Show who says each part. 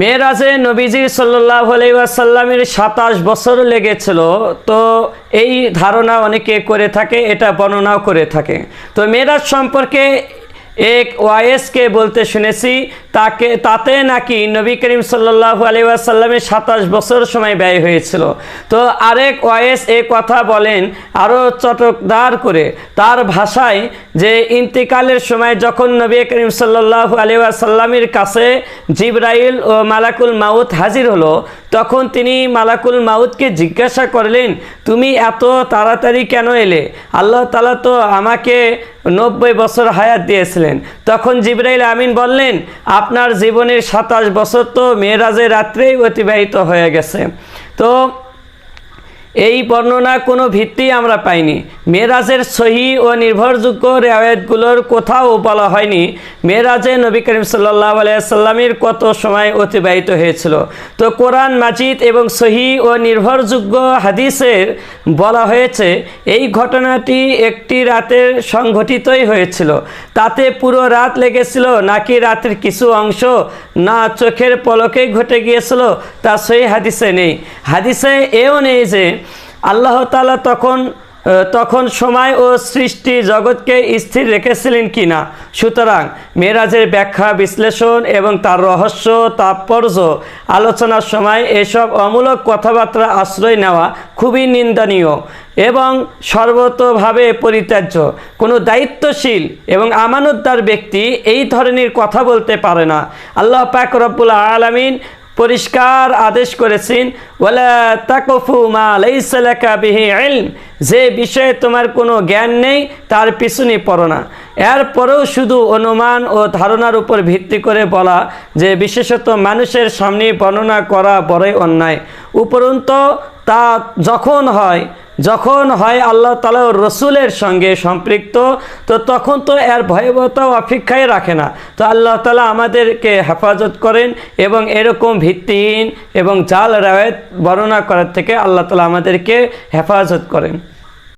Speaker 1: মেয়েরাজে নবীজি সাল্লাহ আলাইসাল্লামের সাতাশ বছর লেগেছিল। তো এই ধারণা অনেকে করে থাকে, এটা বর্ণনাও করে থাকে। তো মেয়েরাজ সম্পর্কে এক ওয়াইএসকে বলতে শুনেছি তাকে, তাতে নাকি নবী করিম সাল্লাহ আলিয়াসাল্লামের সাতাশ বছর সময় ব্যয় হয়েছিল। তো আরেক ওয়াইএস এ কথা বলেন আরও চটকদার করে। তার ভাষায় যে ইন্তিকালের সময় যখন নবী করিম সাল্লাহ আলিয়াসাল্লামের কাছে জিব্রাইল ও মালাকুল মাউত হাজির হলো, তখন তিনি মালাকুল মাউতকে জিজ্ঞাসা করলেন, তুমি এত তাড়াতাড়ি কেন এলে? আল্লাহ তালা তো আমাকে নব্বই বছর হায়াত দিয়েছিলেন। তখন জিব্রাইল আমিন বললেন আপনার জীবনের সাতাশ বছর তো মেয়েরাজের রাত্রেই অতিবাহিত হয়ে গেছে। তো এই বর্ণনা কোনো ভিত্তি আমরা পাইনি। মেরাজের সহি ও নির্ভরযোগ্য রেওয়ায়তগুলোর কোথাও বলা হয়নি মেরাজে নবী করিম সাল্লাহ আলাইসাল্লামের কত সময় অতিবাহিত হয়েছিল? তো কোরআন, মাজিদ এবং সহি ও নির্ভরযোগ্য হাদিসের বলা হয়েছে, এই ঘটনাটি একটি রাতের সংঘটিতই হয়েছিল। তাতে পুরো রাত লেগেছিল, নাকি রাতের কিছু অংশ না চোখের পলকেই ঘটে গিয়েছিল তা সেই হাদিসে নেই। হাদিসে এও নেই যে, আল্লাহ তালা তখন তখন সময় ও সৃষ্টি জগৎকে স্থির রেখেছিলেন কি না সুতরাং মেরাজের ব্যাখ্যা, বিশ্লেষণ এবং তার রহস্য, তাৎপর্য আলোচনার সময় এসব অমূলক কথাবার্তা আশ্রয় নেওয়া খুবই নিন্দনীয় এবং সর্বতভাবে পরিত্যাজ্য। কোনো দায়িত্বশীল এবং আমানতদার ব্যক্তি এই ধরনের কথা বলতে পারে না। আল্লাহ পাক রব্বুল আলমিন পরিষ্কার আদেশ করেছেন তাকফু মা বিহি যে বিষয়ে তোমার কোনো জ্ঞান নেই, তার পিছনে পড়ো না। এরপরেও শুধু অনুমান ও ধারণার উপর ভিত্তি করে বলা যে, বিশেষত মানুষের সামনে বর্ণনা করা বড়ই অন্যায়। উপরন্ত তা যখন হয় যখন হয় আল্লাহ তালা রসুলের সঙ্গে সম্পৃক্ত, তো তখন তো এর ভয়াবহতা অপেক্ষায় রাখে না। তো আল্লাহ তালা আমাদেরকে হেফাজত করেন এবং এরকম ভিত্তিহীন এবং জাল রায়ত বর্ণনা করার থেকে আল্লাহ তালা আমাদেরকে হেফাজত করেন।